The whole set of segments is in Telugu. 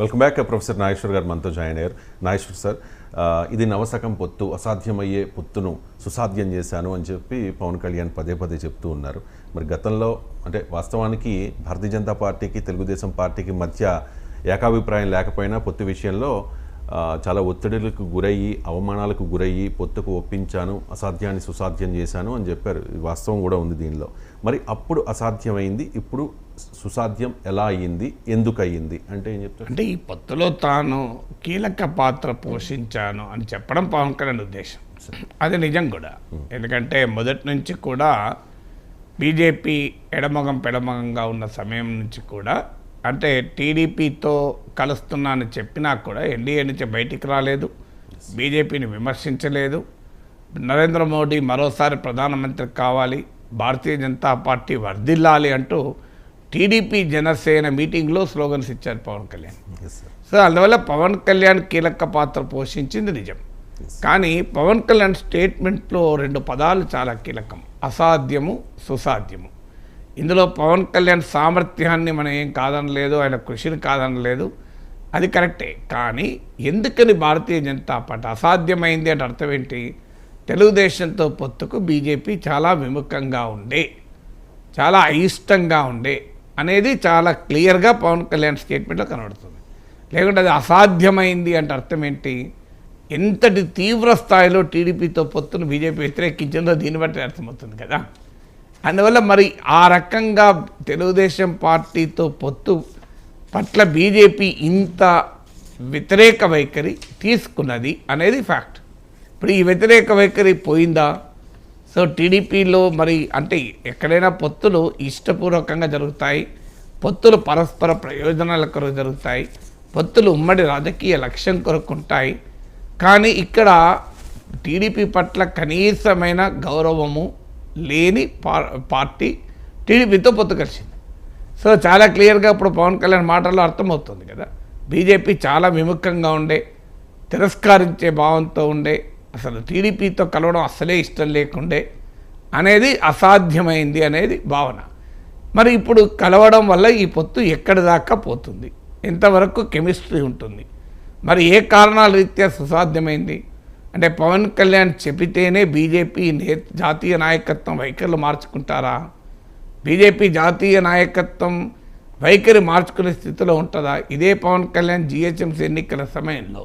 వెల్కమ్ బ్యాక్ ప్రొఫెసర్ నాగేశ్వర్ గారు. మనతో జాయిన్ అయ్యారు. నాగేశ్వర్ సార్ ఇది నవసకం పొత్తు అసాధ్యమయ్యే పొత్తును సుసాధ్యం చేశాను అని చెప్పి పవన్ కళ్యాణ్ పదే పదే చెప్తూ ఉన్నారు. మరి గతంలో అంటే వాస్తవానికి భారతీయ జనతా పార్టీకి తెలుగుదేశం పార్టీకి మధ్య ఏకాభిప్రాయం లేకపోయినా పొత్తు విషయంలో చాలా ఒత్తిడులకు గురయ్యి అవమానాలకు గురయ్యి పొత్తుకు ఒప్పించాను అసాధ్యాన్ని సుసాధ్యం చేశాను అని చెప్పారు. వాస్తవం కూడా ఉంది దీనిలో. మరి అప్పుడు అసాధ్యమైంది ఇప్పుడు సుసాధ్యం ఎలా అయ్యింది ఎందుకు అయ్యింది అంటే ఏం చెప్తారు? అంటే ఈ పొత్తులో తాను కీలక పాత్ర పోషించాను అని చెప్పడం పవన్ కళ్యాణ్ ఉద్దేశం. అది నిజం కూడా. ఎందుకంటే మొదటి నుంచి కూడా బీజేపీ ఎడమగం పెడమగంగా ఉన్న సమయం నుంచి కూడా అంటే టీడీపీతో కలుస్తున్నానని చెప్పినా కూడా ఎన్డీఏ నుంచి బయటికి రాలేదు బీజేపీని విమర్శించలేదు. నరేంద్ర మోడీ మరోసారి ప్రధానమంత్రి కావాలి భారతీయ జనతా పార్టీ వర్ధిల్లాలి అంటూ టీడీపీ జనసేన మీటింగ్లో స్లోగన్స్ ఇచ్చారు పవన్ కళ్యాణ్. సో అందువల్ల పవన్ కళ్యాణ్ కీలక పాత్ర పోషించింది నిజం. కానీ పవన్ కళ్యాణ్ స్టేట్మెంట్లో రెండు పదాలు చాలా కీలకం. అసాధ్యము సుసాధ్యము. ఇందులో పవన్ కళ్యాణ్ సామర్థ్యాన్ని మనం ఏం కాదనలేదు ఆయన కృషిని కాదనలేదు. అది కరెక్టే. కానీ ఎందుకని భారతీయ జనతా పార్టీ అసాధ్యమైంది అంటే అర్థం ఏంటి? తెలుగుదేశంతో పొత్తుకు బీజేపీ చాలా విముఖంగా ఉండే చాలా అయిష్టంగా ఉండే అనేది చాలా క్లియర్గా పవన్ కళ్యాణ్ స్టేట్మెంట్లో కనబడుతుంది. లేకుంటే అది అసాధ్యమైంది అంటే అర్థం ఏంటి? ఎంతటి తీవ్ర స్థాయిలో టీడీపీతో పొత్తును బీజేపీ వ్యతిరేకించిందో దీన్ని బట్టి అర్థమవుతుంది కదా. అందువల్ల మరి ఆ రకంగా తెలుగుదేశం పార్టీతో పొత్తు పట్ల బీజేపీ ఇంత వ్యతిరేక వైఖరి తీసుకున్నది అనేది ఫ్యాక్ట్. ఇప్పుడు ఈ వ్యతిరేక వైఖరి పోయిందా? సో టీడీపీలో మరి అంటే ఎక్కడైనా పొత్తులు ఇష్టపూర్వకంగా జరుగుతాయి పొత్తులు పరస్పర ప్రయోజనాల కొరకు జరుగుతాయి పొత్తులు ఉమ్మడి రాజకీయ లక్ష్యం కొరకు ఉంటాయి. కానీ ఇక్కడ టీడీపీ పట్ల కనీసమైన గౌరవము లేని పార్టీ టీడీపీతో పొత్తు కలిసింది. సో చాలా క్లియర్గా ఇప్పుడు పవన్ కళ్యాణ్ మాటల్లో అర్థమవుతుంది కదా. బీజేపీ చాలా విముఖంగా ఉండే తిరస్కరించే భావంతో ఉండే అసలు టీడీపీతో కలవడం అసలే ఇష్టం లేకుండే అనేది అసాధ్యమైంది అనేది భావన. మరి ఇప్పుడు కలవడం వల్ల ఈ పొత్తు ఎక్కడి దాకా పోతుంది? ఎంతవరకు కెమిస్ట్రీ ఉంటుంది? మరి ఏ కారణాల రీత్యా సుసాధ్యమైంది? అంటే పవన్ కళ్యాణ్ చెబితేనే బీజేపీ నే జాతీయ నాయకత్వం వైఖరులు మార్చుకుంటారా? బీజేపీ జాతీయ నాయకత్వం వైఖరి మార్చుకునే స్థితిలో ఉంటుందా? ఇదే పవన్ కళ్యాణ్ జిహెచ్ఎంసీ ఎన్నికల సమయంలో.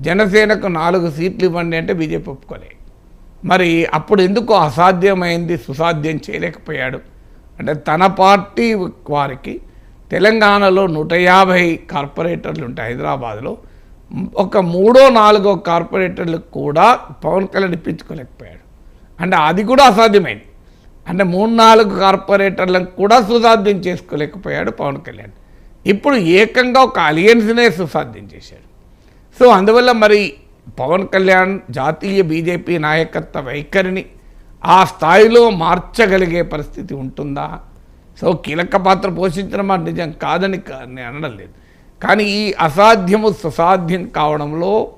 జనసేనకు నాలుగు సీట్లు ఇవ్వండి అంటే బీజేపీ ఒప్పుకోలే. మరి అప్పుడు ఎందుకు అసాధ్యమైంది సుసాధ్యం చేయలేకపోయాడు? అంటే తన పార్టీ వారికి తెలంగాణలో నూట యాభై కార్పొరేటర్లు ఉంటాయి హైదరాబాద్లో. ఒక మూడో నాలుగో కార్పొరేటర్లు కూడా పవన్ కళ్యాణ్ ఇప్పించుకోలేకపోయాడు. అంటే అది కూడా అసాధ్యమైంది. అంటే మూడు నాలుగు కార్పొరేటర్లను కూడా సుసాధ్యం చేసుకోలేకపోయాడు పవన్ కళ్యాణ్. ఇప్పుడు ఏకంగా ఒక అలియన్స్నే సుసాధ్యం చేశాడు. సో అందువల్ల మరి పవన్ కళ్యాణ్ జాతీయ బీజేపీ నాయకత్వ వైఖరిని ఆ స్థాయిలో మార్చగలిగే పరిస్థితి ఉంటుందా? సో కీలక పాత్ర పోషించడం మాట నిజం కాదని కా- నేను అనడం లేదు. కానీ ఈ అసాధ్యము సుసాధ్యం కావడంలో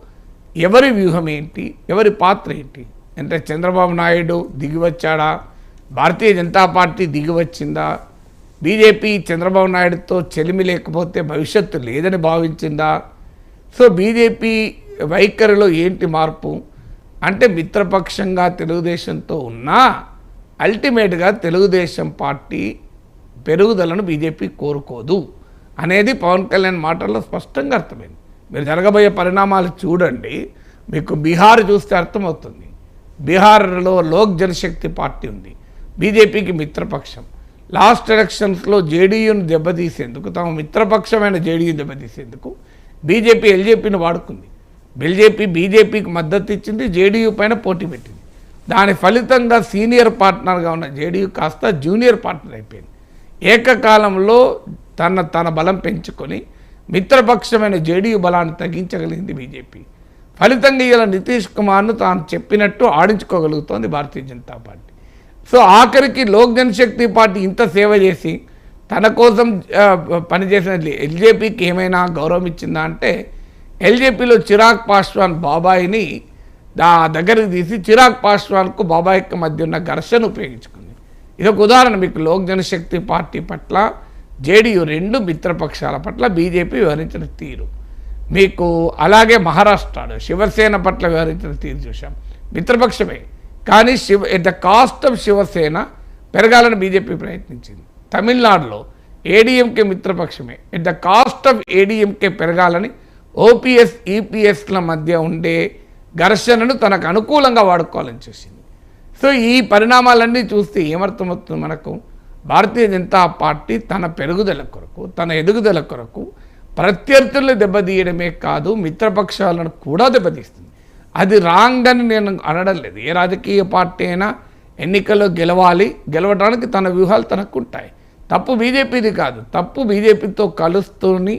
ఎవరి వ్యూహం ఏంటి? ఎవరి పాత్ర ఏంటి? అంటే చంద్రబాబు నాయుడు దిగివచ్చాడా? భారతీయ జనతా పార్టీ దిగివచ్చిందా? బీజేపీ చంద్రబాబు నాయుడుతో చెలిమి లేకపోతే భవిష్యత్తు లేదని భావించిందా? సో బీజేపీ వైఖరిలో ఏంటి మార్పు? అంటే మిత్రపక్షంగా తెలుగుదేశంతో ఉన్నా అల్టిమేట్గా తెలుగుదేశం పార్టీ పెరుగుదలను బీజేపీ కోరుకోదు అనేది పవన్ కళ్యాణ్ మాటల్లో స్పష్టంగా అర్థమైంది. మీరు జరగబోయే పరిణామాలు చూడండి మీకు బీహార్ చూస్తే అర్థమవుతుంది. బీహార్లో లోక్ జనశక్తి పార్టీ ఉంది బీజేపీకి మిత్రపక్షం. లాస్ట్ ఎలక్షన్స్లో జేడీయూను దెబ్బతీసేందుకు తమ మిత్రపక్షమైన జేడీయూని దెబ్బతీసేందుకు బీజేపీ ఎల్జేపీని వాడుకుంది. బీజేపీ బీజేపీకి మద్దతు ఇచ్చింది జేడీయూ పైన పోటీ పెట్టింది. దాని ఫలితంగా సీనియర్ పార్ట్నర్గా ఉన్న జేడీయూ కాస్త జూనియర్ పార్ట్నర్ అయిపోయింది. ఏకకాలంలో తన తన బలం పెంచుకొని మిత్రపక్షమైన జేడీయూ బలాన్ని తగ్గించగలిగింది బీజేపీ. ఫలితంగా ఇలా నితీష్ కుమార్ను తాను చెప్పినట్టు ఆడించుకోగలుగుతోంది భారతీయ జనతా పార్టీ. సో ఆఖరికి లోక్ జనశక్తి పార్టీ ఇంత సేవ చేసి తన కోసం పనిచేసిన ఎల్జేపీకి ఏమైనా గౌరవం ఇచ్చిందా అంటే ఎల్జేపీలో చిరాగ్ పాస్వాన్ బాబాయిని దా దగ్గరికి తీసి చిరాగ్ పాస్వాన్కు బాబాయికి మధ్య ఉన్న ఘర్షణ ఉపయోగించుకుంది. ఇది ఒక ఉదాహరణ మీకు లోక్ జనశక్తి పార్టీ పట్ల జేడీయూ రెండు మిత్రపక్షాల పట్ల బీజేపీ వ్యవహరించిన తీరు. మీకు అలాగే మహారాష్ట్రలో శివసేన పట్ల వివరించిన తీరు చూసాం మిత్రపక్షమే. కానీ Shiv at the cost of Shiv Sena పెరగాలని బీజేపీ ప్రయత్నించింది. తమిళనాడులో ADMK మిత్రపక్షమే. At the cost of ADMK పెరగాలని ఓపీఎస్ ఈపీఎస్ల మధ్య ఉండే ఘర్షణను తనకు అనుకూలంగా వాడుకోవాలని చూసింది. సో ఈ పరిణామాలన్నీ చూస్తే ఏమర్థమవుతుంది మనకు? భారతీయ జనతా పార్టీ తన పెరుగుదల కొరకు తన ఎదుగుదల కొరకు ప్రత్యర్థులను దెబ్బతీయడమే కాదు మిత్రపక్షాలను కూడా దెబ్బతీస్తుంది. అది రాంగ్ అని నేను అనడం లేదు. ఏ రాజకీయ పార్టీ అయినా ఎన్నికల్లో గెలవాలి గెలవడానికి తన వ్యూహాలు తనకు ఉంటాయి తప్పు బీజేపీది కాదు. తప్పు బీజేపీతో కలుస్తూని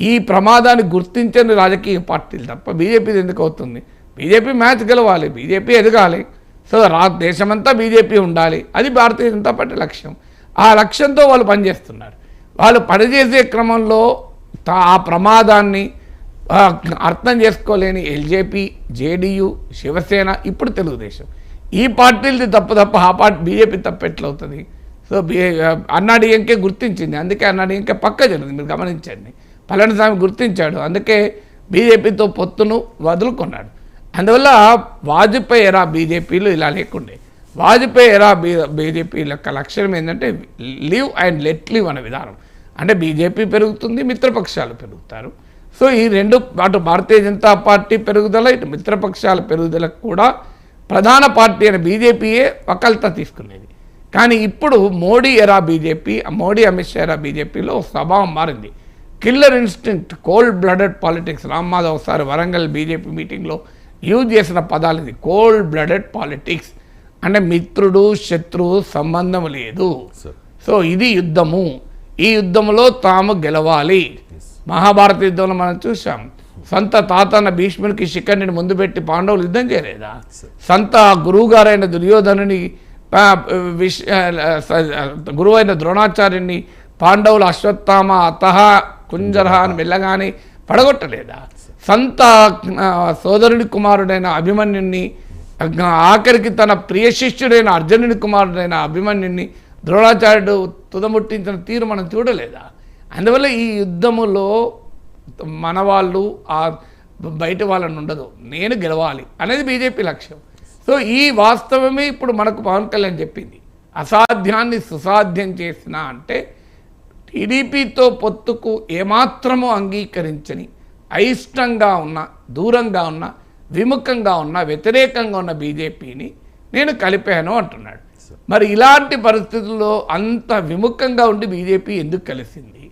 ఈ ప్రమాదాన్ని గుర్తించని రాజకీయ పార్టీలు తప్ప బీజేపీది ఎందుకు అవుతుంది? బీజేపీ మ్యాచ్ గెలవాలి బీజేపీ ఎదగాలి. సో రా దేశమంతా బీజేపీ ఉండాలి. అది భారతీయ జనతా పార్టీ లక్ష్యం. ఆ లక్ష్యంతో వాళ్ళు పనిచేస్తున్నారు. వాళ్ళు పనిచేసే క్రమంలో ఆ ప్రమాదాన్ని అర్థం చేసుకోలేని ఎల్జేపీ జేడీయూ శివసేన ఇప్పుడు తెలుగుదేశం. ఈ పార్టీలది తప్పు తప్ప ఆ పార్టీ బీజేపీ తప్పు ఎట్లవుతుంది? సో అన్నాడీఎంకే గుర్తించింది. అందుకే అన్నాడీఎంకే పక్క జరిగింది మీరు గమనించండి. పళనిస్వామి గుర్తించాడు. అందుకే బీజేపీతో పొత్తును వదులుకున్నాడు. అందువల్ల వాజ్పేయి ఎరా బీజేపీలు ఇలా లేకుండే. వాజ్పేయి ఎరా బీ బీజేపీ యొక్క లక్ష్యం ఏంటంటే లివ్ అండ్ లెట్ లివ్ అనే విధానం. అంటే బీజేపీ పెరుగుతుంది మిత్రపక్షాలు పెరుగుతారు. సో ఈ రెండు అటు భారతీయ జనతా పార్టీ పెరుగుదల ఇటు మిత్రపక్షాల పెరుగుదలకు కూడా ప్రధాన పార్టీ అయిన బీజేపీయే వకల్తా తీసుకునేది. కానీ ఇప్పుడు మోడీ ఎరా బీజేపీ మోడీ అమిత్ షా ఎరా బీజేపీలో స్వభావం మారింది. Killer instinct cold blooded politics Ram Madhav ఒకసారి వరంగల్ బీజేపీ మీటింగ్లో యూజ్ చేసిన పదాలు ఇది కోల్డ్ బ్లడెడ్ పాలిటిక్స్. అంటే మిత్రుడు శత్రువు సంబంధం లేదు. సార్ సో ఇది యుద్ధము. ఈ యుద్ధంలో తాము గెలవాలి. మహాభారత యుద్ధంలో మనం చూసాం సంత తాతన్న భీష్మునికి శిఖండిని ముందు పెట్టి పాండవులు యుద్ధం చేయలేదా? సంత గురువుగారైన దుర్యోధనుని విష్ గురువైన ద్రోణాచార్యుని పాండవులు అశ్వత్థామ అతహ కుంజరహ అని వెళ్ళగానే పడగొట్టలేదా? సంత సోదరుడి కుమారుడైన అభిమన్యుని ఆఖరికి తన ప్రియ శిష్యుడైన అర్జునుని కుమారుడైన అభిమన్యుణ్ణి ద్రోణాచార్యుడు తుదముట్టించిన తీరు మనం చూడలేదా? అందువల్ల ఈ యుద్ధములో మన వాళ్ళు ఆ బయట వాళ్ళని ఉండదు. నేను గెలవాలి అనేది బీజేపీ లక్ష్యం. సో ఈ వాస్తవమే ఇప్పుడు మనకు పవన్ కళ్యాణ్ చెప్పింది. అసాధ్యాన్ని సుసాధ్యం చేసిన అంటే టీడీపీతో పొత్తుకు ఏమాత్రము అంగీకరించని అయిష్టంగా ఉన్న దూరంగా ఉన్న విముఖంగా ఉన్న వ్యతిరేకంగా ఉన్న బీజేపీని నేను కలిపాను అంటున్నాడు. మరి ఇలాంటి పరిస్థితుల్లో అంత విముఖంగా ఉండి బీజేపీ ఎందుకు కలిసింది?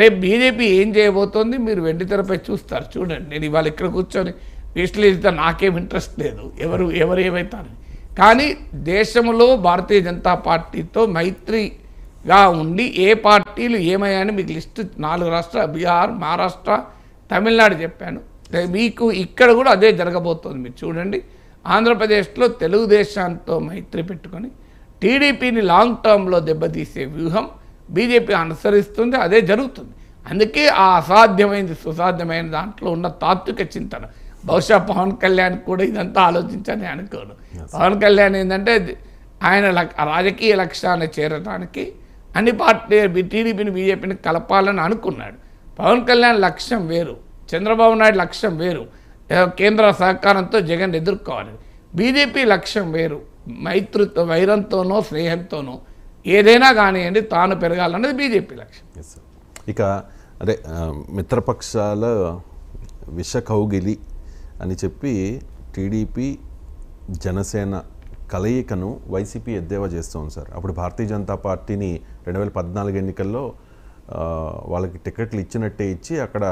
రేపు బీజేపీ ఏం చేయబోతోంది? మీరు వెండి తెరపై చూస్తారు. చూడండి నేను ఇవాళ ఇక్కడ కూర్చొని విశ్లేషిస్తే నాకేం ఇంట్రెస్ట్ లేదు. ఎవరు ఎవరు ఏమవుతారని కానీ దేశంలో భారతీయ జనతా పార్టీతో మైత్రిగా ఉండి ఏ పార్టీలు ఏమయ్యాయని మీకు లిస్ట్ నాలుగు రాష్ట్ర బీహార్ మహారాష్ట్ర తమిళనాడు చెప్పాను. మీకు ఇక్కడ కూడా అదే జరగబోతోంది. మీరు చూడండి. ఆంధ్రప్రదేశ్లో తెలుగుదేశంతో మైత్రి పెట్టుకొని టీడీపీని లాంగ్ టర్మ్లో దెబ్బతీసే వ్యూహం బీజేపీ అనుసరిస్తుంది. అదే జరుగుతుంది. అందుకే ఆ అసాధ్యమైనది సుసాధ్యమైన దాంట్లో ఉన్న తాత్విక చింతన. బహుశా పవన్ కళ్యాణ్ కూడా ఇదంతా ఆలోచించని అనుకోను. పవన్ కళ్యాణ్ ఏంటంటే ఆయన రాజకీయ లక్ష్యాన్ని చేరడానికి అన్ని పార్టీ టీడీపీని బీజేపీని కలపాలని అనుకున్నాడు. పవన్ కళ్యాణ్ లక్ష్యం వేరు. చంద్రబాబు నాయుడు లక్ష్యం వేరు. కేంద్ర సహకారంతో జగన్ ఎదుర్కోవాలి. బీజేపీ లక్ష్యం వేరు. మైత్రితో వైరంతోనో స్నేహంతోనో ఏదైనా కానివ్వండి తాను పెరగాలన్నది బీజేపీ లక్ష్యం. ఇక అదే మిత్రపక్షాల విష కౌగిలి అని చెప్పి టీడీపీ జనసేన కలయికను వైసీపీ ఎద్దేవా చేస్తోంది సార్. అప్పుడు భారతీయ జనతా పార్టీని రెండు వేల పద్నాలుగు ఎన్నికల్లో వాళ్ళకి టికెట్లు ఇచ్చినట్టే ఇచ్చి అక్కడ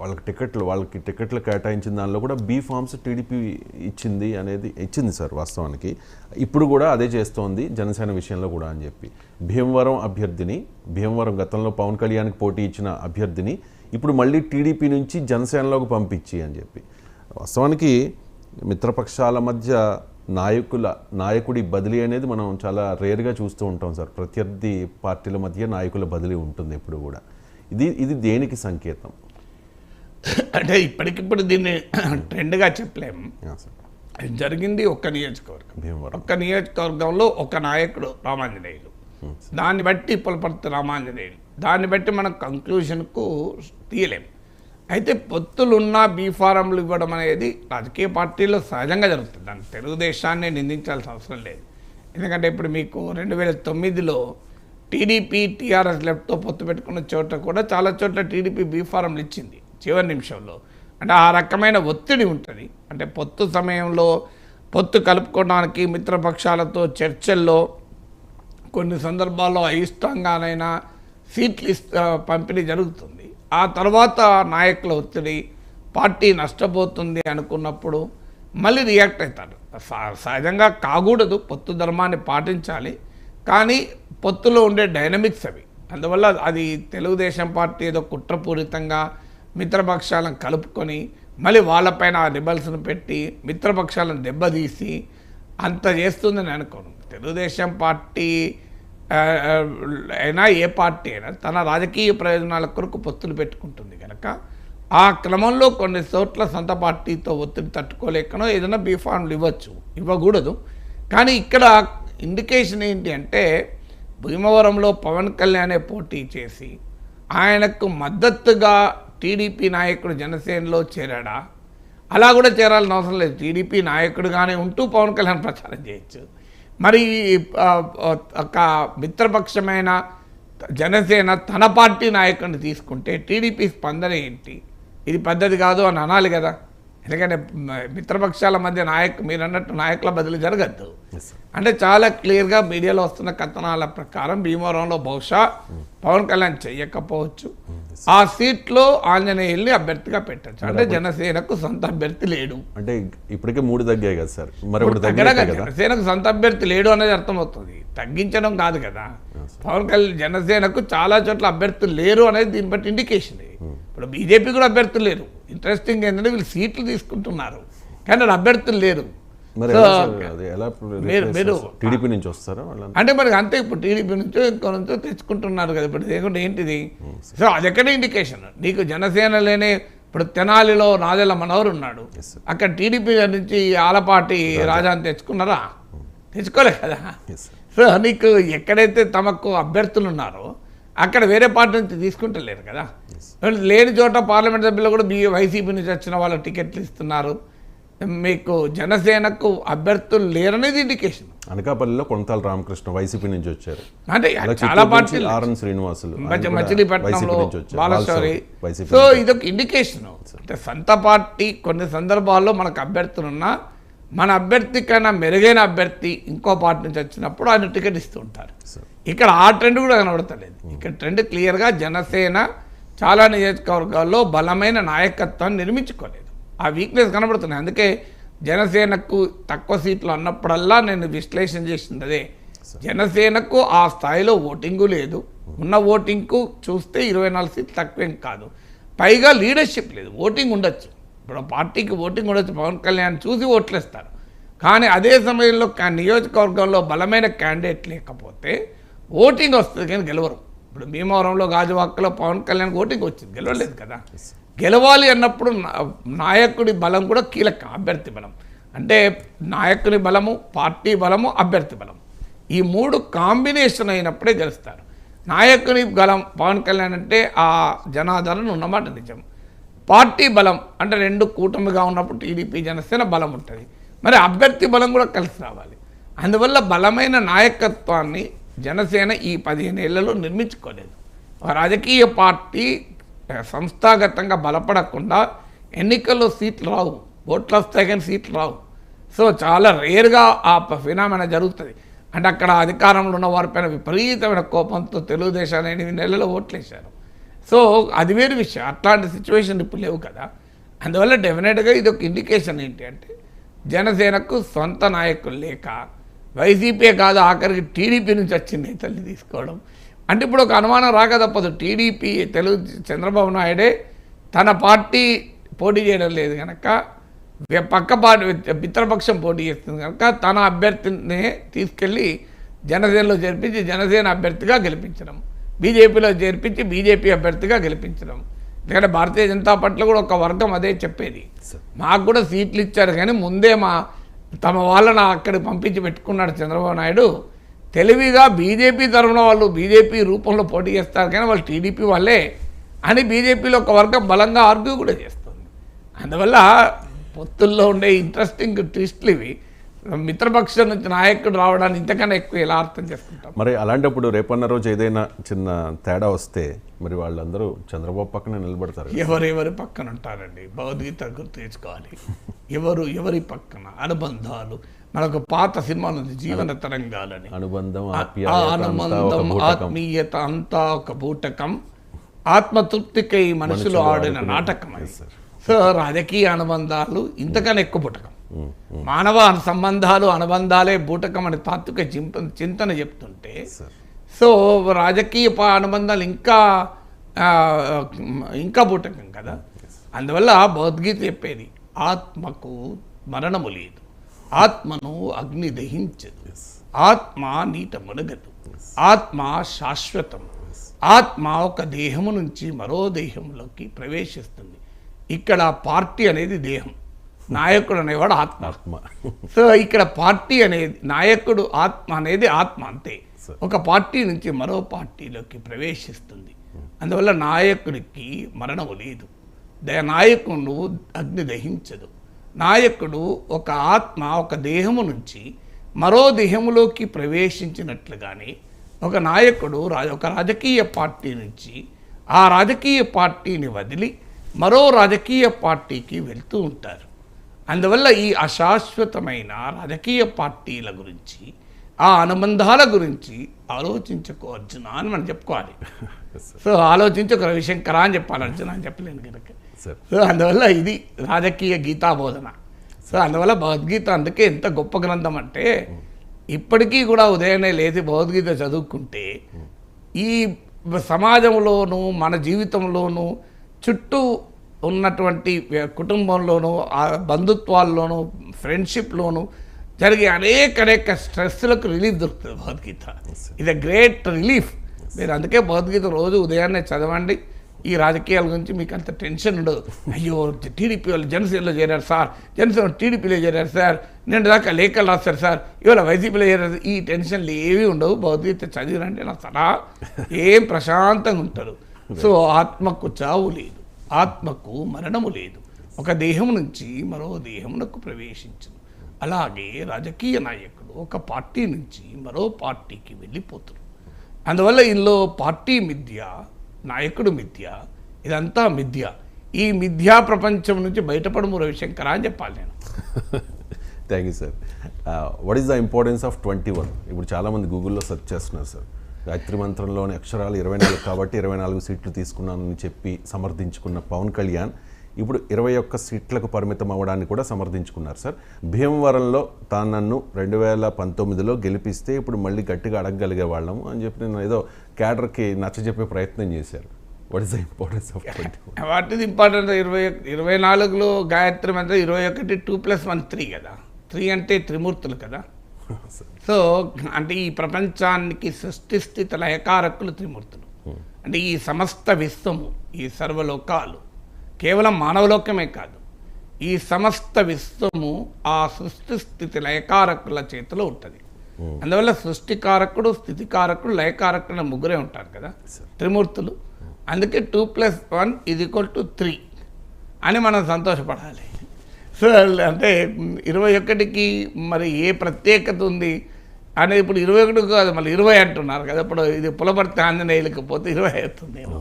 వాళ్ళకి టికెట్లు వాళ్ళకి టికెట్లు కేటాయించిన దానిలో కూడా బీ ఫామ్స్ టీడీపీ ఇచ్చింది అనేది ఇచ్చింది సార్ వాస్తవానికి. ఇప్పుడు కూడా అదే చేస్తోంది జనసేన విషయంలో కూడా అని చెప్పి. భీమవరం అభ్యర్థిని భీమవరం గతంలో పవన్ కళ్యాణ్కి పోటీ ఇచ్చిన అభ్యర్థిని ఇప్పుడు మళ్ళీ టీడీపీ నుంచి జనసేనలోకి పంపించి అని చెప్పి. వాస్తవానికి మిత్రపక్షాల మధ్య నాయకుల నాయకుడి బదిలీ అనేది మనం చాలా రేర్గా చూస్తూ ఉంటాం సార్. ప్రత్యర్థి పార్టీల మధ్య నాయకుల బదిలీ ఉంటుంది ఎప్పుడు కూడా. ఇది ఇది దేనికి సంకేతం? అంటే ఇప్పటికిప్పుడు దీన్ని ట్రెండ్గా చెప్పలేము జరిగింది ఒక్క నియోజకవర్గం. ఒక్క నియోజకవర్గంలో ఒక నాయకుడు రామాంజనేయులు. దాన్ని బట్టి పులపర్తి రామాంజనేయులు. దాన్ని బట్టి మనం కంక్లూషన్కు తీయలేం అయితే పొత్తులున్న బీ ఫారంలు ఇవ్వడం అనేది రాజకీయ పార్టీలో సహజంగా జరుగుతుంది. దాన్ని తెలుగుదేశాన్ని నిందించాల్సిన అవసరం లేదు. ఎందుకంటే ఇప్పుడు మీకు రెండు వేల తొమ్మిదిలో టీడీపీ టీఆర్ఎస్ లెఫ్ట్తో పొత్తు పెట్టుకున్న చోట కూడా చాలా చోట్ల టీడీపీ బీ ఫారంలు ఇచ్చింది చివరి నిమిషంలో. అంటే ఆ రకమైన ఒత్తిడి ఉంటుంది. అంటే పొత్తు సమయంలో పొత్తు కలుపుకోవడానికి మిత్రపక్షాలతో చర్చల్లో కొన్ని సందర్భాల్లో అయిష్టంగానైనా సీట్లు పంపిణీ జరుగుతుంది. ఆ తర్వాత నాయకుల ఒత్తిడి పార్టీ నష్టపోతుంది అనుకున్నప్పుడు మళ్ళీ రియాక్ట్ అవుతారు. సహ- సహజంగా కాకూడదు పొత్తు ధర్మాన్ని పాటించాలి. కానీ పొత్తులో ఉండే డైనమిక్స్ అవి. అందువల్ల అది తెలుగుదేశం పార్టీ ఏదో కుట్రపూరితంగా మిత్రపక్షాలను కలుపుకొని మళ్ళీ వాళ్ళపైన ఆ రిబల్స్ను పెట్టి మిత్రపక్షాలను దెబ్బతీసి అంత చేస్తుందని అనుకోను. తెలుగుదేశం పార్టీ అయినా ఏ పార్టీ అయినా తన రాజకీయ ప్రయోజనాల కొరకు పొత్తులు పెట్టుకుంటుంది కనుక ఆ క్రమంలో కొన్ని చోట్ల సొంత పార్టీతో ఒత్తిడి తట్టుకోలేకనో ఏదైనా బీఫార్మ్లు ఇవ్వచ్చు ఇవ్వకూడదు. కానీ ఇక్కడ ఇండికేషన్ ఏంటి అంటే భీమవరంలో పవన్ కళ్యాణే పోటీ చేసి ఆయనకు మద్దతుగా టీడీపీ నాయకుడు జనసేనలో చేరాడా? అలా కూడా చేరాల్సిన అవసరం లేదు. టీడీపీ నాయకుడుగానే ఉంటూ పవన్ కళ్యాణ్ ప్రచారం చేయొచ్చు. మరి ఒక మిత్రపక్షమైన జనసేన తన పార్టీ నాయకుడిని తీసుకుంటే టీడీపీ స్పందన ఏంటి? ఇది పద్ధతి కాదు అని అనాలి కదా. ఎందుకంటే మిత్రపక్షాల మధ్య నాయకు మీరు అన్నట్టు నాయకుల బదిలీ జరగద్దు. అంటే చాలా క్లియర్గా మీడియాలో వస్తున్న కథనాల ప్రకారం భీమవరంలో బహుశా పవన్ కళ్యాణ్ చెయ్యకపోవచ్చు. ఆ సీట్లో ఆంజనేయుల్ని అభ్యర్థిగా పెట్టచ్చు. అంటే జనసేనకు సొంత అభ్యర్థి లేడు. అంటే ఇప్పటికే మూడు తగ్గాయి కదా సార్ మరి జనసేనకు సొంత అభ్యర్థి లేడు అనేది అర్థమవుతుంది. తగ్గించడం కాదు కదా. పవన్ కళ్యాణ్ జనసేనకు చాలా చోట్ల అభ్యర్థులు లేరు అనేది దీన్ని బట్టి ఇండికేషన్ ఇప్పుడు బీజేపీ కూడా అభ్యర్థులు లేరు. ఇంట్రెస్టింగ్ ఏంటంటే వీళ్ళు సీట్లు తీసుకుంటున్నారు. కానీ వాళ్ళు అభ్యర్థులు లేరు. టీడీపీ నుంచి వస్తారా అంటే మరి అంతే ఇప్పుడు టీడీపీ నుంచో ఇంకో నుంచో తెచ్చుకుంటున్నారు కదా. ఇప్పుడు లేకుంటే ఏంటిది? సో అది ఎక్కడ ఇండికేషన్ నీకు జనసేన లేని ఇప్పుడు తెనాలిలో నాదెల్ల మనోహర్ ఉన్నాడు. అక్కడ టీడీపీ నుంచి ఆలపాటి రాజాని తెచ్చుకున్నారా? తెచ్చుకోలే కదా. సో నీకు ఎక్కడైతే తమకు అభ్యర్థులు ఉన్నారో అక్కడ వేరే పార్టీ నుంచి తీసుకుంటలేరు కదా. లేని చోట పార్లమెంట్ సభ్యులు కూడా బీ వైసీపీ నుంచి వచ్చిన వాళ్ళ టికెట్లు ఇస్తున్నారు. మీకు జనసేనకు అభ్యర్థులు లేరనేది ఇండికేషన్ అనకాపల్లిలో కొనతాల రామకృష్ణ వైసీపీ నుంచి వచ్చారు. అంటే చాలా పార్టీలు ఆర్ఎన్ శ్రీనివాసులు మచిలీపట్నంలో. బాలశౌరి సో. ఇదొక ఇండికేషన్ అంటే సొంత పార్టీ కొన్ని సందర్భాల్లో మనకు అభ్యర్థులు ఉన్నా మన అభ్యర్థి కన్నా మెరుగైన అభ్యర్థి ఇంకో పార్టీ నుంచి వచ్చినప్పుడు ఆయన టికెట్ ఇస్తూ ఉంటారు. ఇక్కడ ఆ ట్రెండ్ కూడా కనబడతలేదు. ఇక్కడ ట్రెండ్ క్లియర్గా జనసేన చాలా నియోజకవర్గాల్లో బలమైన నాయకత్వాన్ని నిర్మించుకోలేదు. ఆ వీక్నెస్ కనబడుతున్నాయి. అందుకే జనసేనకు తక్కువ సీట్లు అన్నప్పుడల్లా నేను విశ్లేషణ చేసింది అదే. జనసేనకు ఆ స్థాయిలో ఓటింగు లేదు. ఉన్న ఓటింగ్కు చూస్తే ఇరవై నాలుగు సీట్లు తక్కువేం కాదు. పైగా లీడర్షిప్ లేదు. ఓటింగ్ ఉండొచ్చు. ఇప్పుడు ఆ పార్టీకి ఓటింగ్ ఉండొచ్చు పవన్ కళ్యాణ్ చూసి ఓట్లేస్తారు. కానీ అదే సమయంలో నియోజకవర్గంలో బలమైన క్యాండిడేట్ లేకపోతే ఓటింగ్ వస్తుంది కానీ గెలవరు. ఇప్పుడు భీమవరంలో గాజువాకలో పవన్ కళ్యాణ్ ఓటింగ్ వచ్చింది. గెలవలేదు కదా. గెలవాలి అన్నప్పుడు నాయకుడి బలం కూడా కీలకం అభ్యర్థి బలం. అంటే నాయకుని బలము పార్టీ బలము అభ్యర్థి బలం. ఈ మూడు కాంబినేషన్ అయినప్పుడే గెలుస్తారు. నాయకుని బలం పవన్ కళ్యాణ్ అంటే ఆ జనాదరణ ఉన్నమాట నిజం. పార్టీ బలం అంటే రెండు కూటమిగా ఉన్నప్పుడు టీడీపీ జనసేన బలం ఉంటుంది. మరి అభ్యర్థి బలం కూడా కలిసి రావాలి. అందువల్ల బలమైన నాయకత్వాన్ని జనసేన ఈ పదిహేను ఏళ్ళలో నిర్మించుకోలేదు. రాజకీయ పార్టీ సంస్థాగతంగా బలపడకుండా ఎన్నికల్లో సీట్లు రావు ఓట్లు వస్తాయి కానీ సీట్లు రావు. సో చాలా రేర్గా ఆ ఫినామినా జరుగుతుంది. అంటే అక్కడ అధికారంలో ఉన్న వారిపైన విపరీతమైన కోపంతో తెలుగుదేశాన్ని ఎనిమిది నెలల్లో ఓట్లేశారు. సో అది వేరు విషయం. అట్లాంటి సిచ్యువేషన్ ఇప్పుడు లేవు కదా. అందువల్ల డెఫినెట్గా ఇది ఒక ఇండికేషన్ ఏంటి అంటే జనసేనకు సొంత నాయకులు లేక వైసీపీ కాదు ఆఖరికి టీడీపీ నుంచి వచ్చింది తల్లి తీసుకోవడం. అంటే ఇప్పుడు ఒక అనుమానం రాక తప్పదు. టీడీపీ తెలుగు చంద్రబాబు నాయుడే తన పార్టీ పోటీ చేయడం లేదు కనుక పక్క పార్టీ మిత్రపక్షం పోటీ చేస్తుంది కనుక తన అభ్యర్థిని తీసుకెళ్ళి జనసేనలో జరిపించి జనసేన అభ్యర్థిగా గెలిపించడం. బీజేపీలో చేర్పించి బీజేపీ అభ్యర్థిగా గెలిపించడం. ఎందుకంటే భారతీయ జనతా పార్టీలో కూడా ఒక వర్గం అదే చెప్పేది. మాకు కూడా సీట్లు ఇచ్చారు కానీ ముందే మా తమ వాళ్ళని అక్కడికి పంపించి పెట్టుకున్నాడు చంద్రబాబు నాయుడు. తెలివిగా బీజేపీ తరఫున వాళ్ళు బీజేపీ రూపంలో పోటీ చేస్తారు కానీ వాళ్ళు టీడీపీ వాళ్ళే అని బీజేపీలో ఒక వర్గం బలంగా ఆర్గ్యూ కూడా చేస్తుంది. అందువల్ల పొత్తుల్లో ఉండే ఇంట్రెస్టింగ్ ట్విస్ట్లు ఇవి. మిత్రపక్షం నుంచి నాయకుడు రావడానికి ఇంతకన్నా ఎక్కువ ఎలా అర్థం చేసుకుంటాం? మరి అలాంటప్పుడు రేపన్న రోజు ఏదైనా చిన్న తేడా వస్తే మరి వాళ్ళందరూ చంద్రబాబు పక్కన నిలబడతారు ఎవరెవరి పక్కన ఉంటారండి? భగవద్గీత గుర్తు తెచ్చుకోవాలి. ఎవరు ఎవరి పక్కన? అనుబంధాలు. మనకు పాత సినిమాలు జీవన తరంగాలని. అనుబంధం బూటకం. ఆత్మీయత అంతా ఒక బూటకం. ఆత్మతృప్తికై మనసులో ఆడిన నాటకం సో రాజకీయ అనుబంధాలు ఇంతకన్నా ఎక్కువ బూటకం. మానవ సంబంధాలు అనుబంధాలే బూటకం అని తాత్విక చింత చింతన చెప్తుంటే సో రాజకీయ అనుబంధాలు ఇంకా ఇంకా బూటకం కదా? అందువల్ల భగవద్గీత చెప్పేది ఆత్మకు మరణము లేదు. ఆత్మను అగ్ని దహించదు. ఆత్మ నీట మునగదు. ఆత్మ శాశ్వతం. ఆత్మ ఒక దేహము నుంచి మరో దేహంలోకి ప్రవేశిస్తుంది. ఇక్కడ పార్టీ అనేది దేహం. నాయకుడు అనేవాడు ఆత్మ. ఆత్మ. సో ఇక్కడ పార్టీ అనేది నాయకుడు ఆత్మ అనేది ఆత్మ అంతే. ఒక పార్టీ నుంచి మరో పార్టీలోకి ప్రవేశిస్తుంది. అందువల్ల నాయకుడికి మరణము లేదు. నాయకుడు అగ్ని దహించదు. నాయకుడు ఒక ఆత్మ ఒక దేహము నుంచి మరో దేహములోకి ప్రవేశించినట్లుగానే ఒక నాయకుడు రా- ఒక రాజకీయ పార్టీ నుంచి ఆ రాజకీయ పార్టీని వదిలి మరో రాజకీయ పార్టీకి వెళ్తూ ఉంటారు. అందువల్ల ఈ అశాశ్వతమైన రాజకీయ పార్టీల గురించి ఆ అనుబంధాల గురించి ఆలోచించుకో అర్జున అని మనం చెప్పుకోవాలి. సో ఆలోచించి ఒక రవిశంకర అని చెప్పాలి అర్జున అని చెప్పలేను కనుక. సార్ సో అందువల్ల ఇది రాజకీయ గీతా బోధన సో అందువల్ల భగవద్గీత అందుకే ఎంత గొప్ప గ్రంథం అంటే ఇప్పటికీ కూడా ఉదయాన్నే లేచి భగవద్గీత చదువుకుంటే ఈ సమాజంలోనూ మన జీవితంలోనూ చుట్టూ ఉన్నటువంటి కుటుంబంలోనూ ఆ బంధుత్వాల్లోనూ ఫ్రెండ్షిప్లోనూ జరిగే అనేక అనేక స్ట్రెస్లకు రిలీఫ్ దొరుకుతుంది భగవద్గీత. ఇది గ్రేట్ రిలీఫ్ మీరు అందుకే భగవద్గీత రోజు ఉదయాన్నే చదవండి. ఈ రాజకీయాల గురించి మీకు అంత టెన్షన్ ఉండదు. అయ్యో టీడీపీ వాళ్ళు జనసేనలో చేరారు సార్ జనసేన టీడీపీలో చేరారు సార్ నేను దాకా లేఖలు రాస్తారు సార్ ఇవాళ వైసీపీలో చేరారు. ఈ టెన్షన్లు ఏవి ఉండవు. భగవద్గీత చదివినంటే నా సదా ఏం ప్రశాంతంగా ఉంటారు సో ఆత్మకు చావు లేదు. ఆత్మకు మరణము లేదు. ఒక దేహం నుంచి మరో దేహమునకు ప్రవేశించను. అలాగే రాజకీయ నాయకుడు ఒక పార్టీ నుంచి మరో పార్టీకి వెళ్ళిపోతారు. అందువల్ల ఇందులో పార్టీ మిథ్య నాయకుడు మిథ్య ఇదంతా మిథ్య. ఈ మిథ్యా ప్రపంచం నుంచి బయటపడము రవిశంకర అని చెప్పాలి నేను. Thank you sir what is the importance of twenty one ఇప్పుడు చాలామంది గూగుల్లో సెర్చ్ చేస్తున్నారు సార్ గాయత్రి మంత్రంలోని అక్షరాలు ఇరవై నాలుగు కాబట్టి ఇరవై నాలుగు సీట్లు తీసుకున్నానని చెప్పి సమర్థించుకున్న పవన్ కళ్యాణ్ ఇప్పుడు ఇరవై ఒక్క సీట్లకు పరిమితం అవ్వడాన్ని కూడా సమర్థించుకున్నారు సార్. భీమవరంలో తాను నన్ను రెండు వేల పంతొమ్మిదిలో గెలిపిస్తే ఇప్పుడు మళ్ళీ గట్టిగా అడగగలిగే వాళ్ళము అని చెప్పి నేను ఏదో క్యాడర్కి నచ్చజెప్పే ప్రయత్నం చేశారు. What is the importance of what is important ఇరవై ఇరవై నాలుగులో గాయత్రి మంత్రం ఇరవై ఒకటి టూ ప్లస్ వన్ త్రీ కదా. త్రీ అంటే త్రిమూర్తులు కదా. సో అంటే ఈ ప్రపంచానికి సృష్టి స్థితి లయకారకులు త్రిమూర్తులు. అంటే ఈ సమస్త విశ్వము ఈ సర్వలోకాలు కేవలం మానవలోకమే కాదు. ఈ సమస్త విశ్వము ఆ సృష్టి స్థితి లయకారకుల చేతిలో ఉంటుంది. అందువల్ల సృష్టికారకుడు స్థితికారకుడు లయకారకుడు ముగ్గురే ఉంటారు కదా త్రిమూర్తులు. అందుకే టూ ప్లస్ వన్ ఇది ఈక్వల్ టు త్రీ అని మనం సంతోషపడాలి. సో అంటే ఇరవై ఒకటికి మరి ఏ ప్రత్యేకత ఉంది? అనేది ఇప్పుడు ఇరవై ఒకటి కాదు మళ్ళీ ఇరవై అంటున్నారు కదా. ఇప్పుడు ఇది పులపర్తి ఆంజనేయులకు పోతే ఇరవై అవుతుందేమో.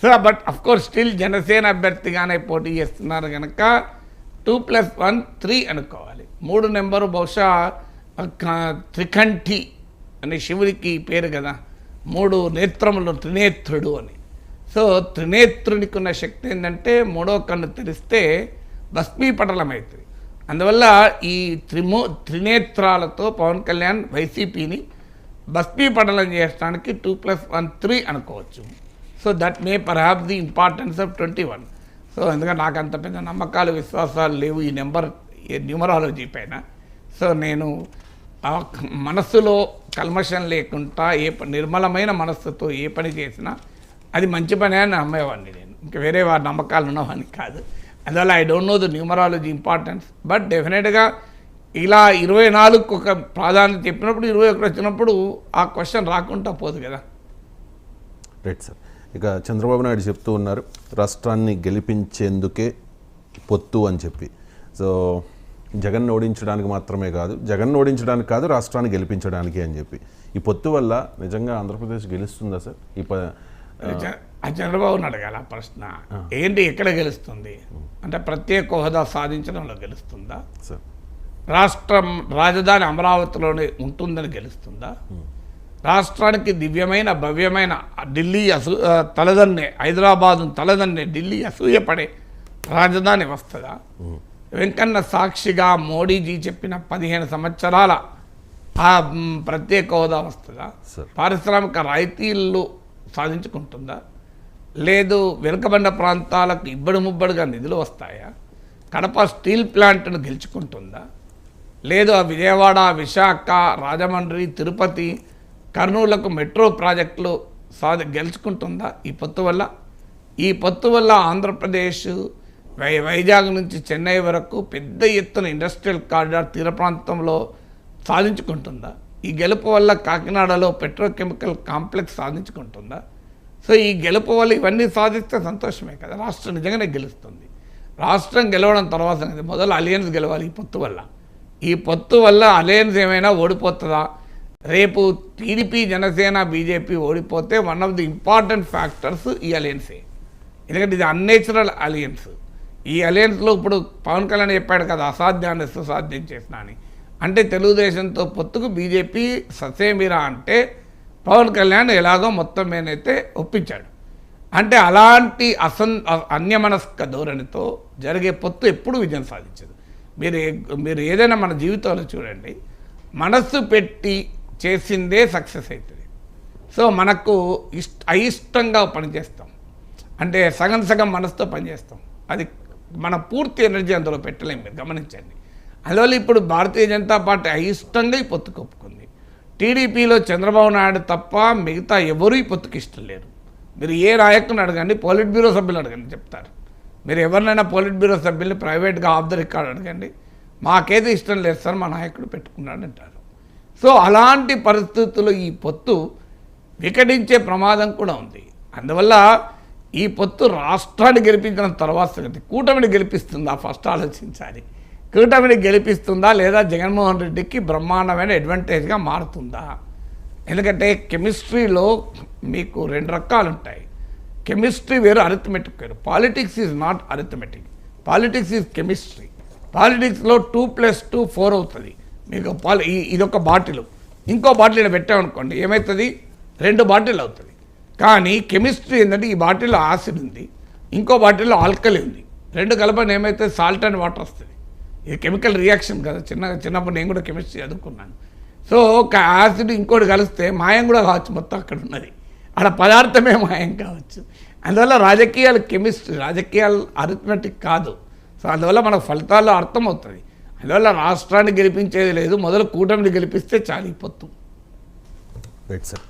So but of course still Janasena అభ్యర్థిగానే పోటీ చేస్తున్నారు కనుక టూ ప్లస్ వన్ త్రీ అనుకోవాలి. మూడు నెంబరు బహుశా త్రికంఠి అనే శివుడికి పేరు కదా. మూడు నేత్రములు త్రినేత్రుడు అని. సో త్రినేత్రునికి ఉన్న శక్తి ఏంటంటే మూడో కన్ను తెరిస్తే భస్మీపటలం అవుతుంది అందువల్ల ఈ త్రిమో త్రినేత్రాలతో పవన్ కళ్యాణ్ వైసీపీని భస్మీపటలం చేయడానికి టూ ప్లస్ వన్ త్రీ అనుకోవచ్చు. So that may perhaps the importance of twenty one. So ఎందుకంటే నాకు అంత పెద్ద నమ్మకాలు విశ్వాసాలు లేవు ఈ నెంబర్ న్యూమరాలజీ పైన. సో నేను మనస్సులో కల్మషం లేకుండా ఏ నిర్మలమైన మనస్సుతో ఏ పని చేసినా అది మంచి పని అని నమ్మేవాడిని నేను. ఇంకా వేరే వారి నమ్మకాలు ఉన్నవాడిని కాదు. అందువల్ల I don't know the numerology importance but డెఫినెట్గా ఇలా ఇరవై నాలుగుకు ఒక ప్రాధాన్యత చెప్పినప్పుడు ఇరవై ఒకటి వచ్చినప్పుడు ఆ క్వశ్చన్ రాకుండా పోదు కదా. రైట్ సార్ ఇక చంద్రబాబు నాయుడు చెప్తూ ఉన్నారు రాష్ట్రాన్ని గెలిపించేందుకే పొత్తు అని చెప్పి. సో జగన్ ఓడించడానికి మాత్రమే కాదు జగన్ ఓడించడానికి కాదు రాష్ట్రాన్ని గెలిపించడానికి అని చెప్పి. ఈ పొత్తు వల్ల నిజంగా ఆంధ్రప్రదేశ్ గెలుస్తుందా సార్ ఈ ప అది చ- అది చంద్రబాబుని అడగాల ఆ ప్రశ్న. ఏంటి ఎక్కడ గెలుస్తుంది? అంటే ప్రత్యేక హోదా సాధించడంలో గెలుస్తుందా? రాష్ట్రం రాజధాని అమరావతిలోనే ఉంటుందని గెలుస్తుందా? రాష్ట్రానికి దివ్యమైన భవ్యమైన ఆ ఢిల్లీ అసూ ఆ, తలదన్నే హైదరాబాద్ తలదన్నే ఢిల్లీ అసూయపడే రాజధాని వస్తుందా? వెంకన్న సాక్షిగా మోడీజీ చెప్పిన పదిహేను సంవత్సరాల ఆ ప్రత్యేక హోదా వస్తుందా. పారిశ్రామిక రాయితీలు సాధించుకుంటుందా? లేదు వెనుకబడిన ప్రాంతాలకు ఇబ్బడి ముబ్బడిగా నిధులు వస్తాయా? కడప స్టీల్ ప్లాంట్ను గెలుచుకుంటుందా? లేదు ఆ విజయవాడ విశాఖ రాజమండ్రి తిరుపతి కర్నూలుకు మెట్రో ప్రాజెక్టులు సాధి గెలుచుకుంటుందా ఈ పొత్తు వల్ల? ఈ పొత్తు వల్ల ఆంధ్రప్రదేశ్ వై వైజాగ్ నుంచి చెన్నై వరకు పెద్ద ఎత్తున ఇండస్ట్రియల్ కారిడార్ తీర ప్రాంతంలో సాధించుకుంటుందా? ఈ గెలుపు వల్ల కాకినాడలో పెట్రోకెమికల్ కాంప్లెక్స్ సాధించుకుంటుందా? సో ఈ గెలుపు వల్ల ఇవన్నీ సాధిస్తే సంతోషమే కదా. రాష్ట్రం నిజంగానే గెలుస్తుంది. రాష్ట్రం గెలవడం తర్వాత మొదలు అలయన్స్ గెలవాలి ఈ పొత్తు వల్ల. ఈ పొత్తు వల్ల అలయన్స్ ఏమైనా ఓడిపోతుందా? రేపు టీడీపీ జనసేన బీజేపీ ఓడిపోతే one of the important factors ఈ అలయన్సే ఎందుకంటే ఇది అన్నేచురల్ అలయన్స్ ఈ అలయన్స్లో ఇప్పుడు పవన్ కళ్యాణ్ చెప్పాడు కదా అసాధ్యాన్ని సుసాధ్యం చేసిన అని. అంటే తెలుగుదేశంతో పొత్తుకు బీజేపీ ససేమిరా అంటే పవన్ కళ్యాణ్ ఎలాగో మొత్తం మీదైతే ఒప్పించాడు. అంటే అలాంటి అసన్ అన్యమనస్క ధోరణితో జరిగే పొత్తు ఎప్పుడు విజయం సాధించదు. మీరు మీరు ఏదైనా మన జీవితంలో చూడండి మనస్సు పెట్టి చేసిందే సక్సెస్ అవుతుంది సో మనకు ఇష్ట అయిష్టంగా పనిచేస్తాం. అంటే సగం సగం మనసుతో పనిచేస్తాం. అది మన పూర్తి ఎనర్జీ అందులో పెట్టలేము మీరు గమనించండి. అందువల్ల ఇప్పుడు భారతీయ జనతా పార్టీ అయిష్టంగా ఈ పొత్తు కొప్పుకుంది టీడీపీలో చంద్రబాబు నాయుడు తప్ప మిగతా ఎవరూ ఈ పొత్తుకు ఇష్టం లేరు. మీరు ఏ నాయకుని అడగండి పోలిట్ బ్యూరో సభ్యులు అడగండి చెప్తారు. మీరు ఎవరినైనా పోలిట్ బ్యూరో సభ్యుల్ని ప్రైవేట్గా ఆఫ్ ద రికార్డ్ అడగండి. మాకేది ఇష్టం లేదు సార్ మా నాయకుడు పెట్టుకున్నాడు అంటారు. సో అలాంటి పరిస్థితుల్లో ఈ పొత్తు వికటించే ప్రమాదం కూడా ఉంది. అందువల్ల ఈ పొత్తు రాష్ట్రాన్ని గెలిపించిన తర్వాత కూటమిని గెలిపిస్తుందా ఫస్ట్ ఆలోచించాలి. కూటమిని గెలిపిస్తుందా లేదా జగన్మోహన్ రెడ్డికి బ్రహ్మాండమైన అడ్వాంటేజ్గా మారుతుందా? ఎందుకంటే కెమిస్ట్రీలో మీకు రెండు రకాలు ఉంటాయి. కెమిస్ట్రీ వేరు అరిథమెటిక్ వేరు. Politics is not arithmetic politics is chemistry పాలిటిక్స్లో టూ ప్లస్ టూ ఫోర్ అవుతుంది. మీకు పాలి ఈ- ఇదొక బాటిల్. ఇంకో బాటిల్ ఈడ పెట్టామనుకోండి ఏమవుతుంది రెండు బాటిల్ అవుతుంది. కానీ కెమిస్ట్రీ ఏంటంటే ఈ బాటిల్లో ఆసిడ్ ఉంది. ఇంకో బాటిల్లో ఆల్కలి ఉంది. రెండు కలపని ఏమైతే సాల్ట్ అండ్ వాటర్ వస్తుంది. ఇది కెమికల్ రియాక్షన్ కదా. చిన్న చిన్నప్పుడు నేను కూడా కెమిస్ట్రీ చదువుకున్నాను. సో ఒక యాసిడ్ ఇంకోటి కలిస్తే మాయం కూడా కావచ్చు మొత్తం అక్కడ ఉన్నది. ఆడ పదార్థమే మాయం కావచ్చు. అందువల్ల రాజకీయాలు కెమిస్ట్రీ రాజకీయాలు అరిథమెటిక్ కాదు. సో అందువల్ల మనకు ఫలితాల్లో అర్థమవుతుంది. అందువల్ల రాష్ట్రాన్ని గెలిపించేది లేదు మొదలు కూటమిని గెలిపిస్తే చాలిపోతుంది రైట్ సార్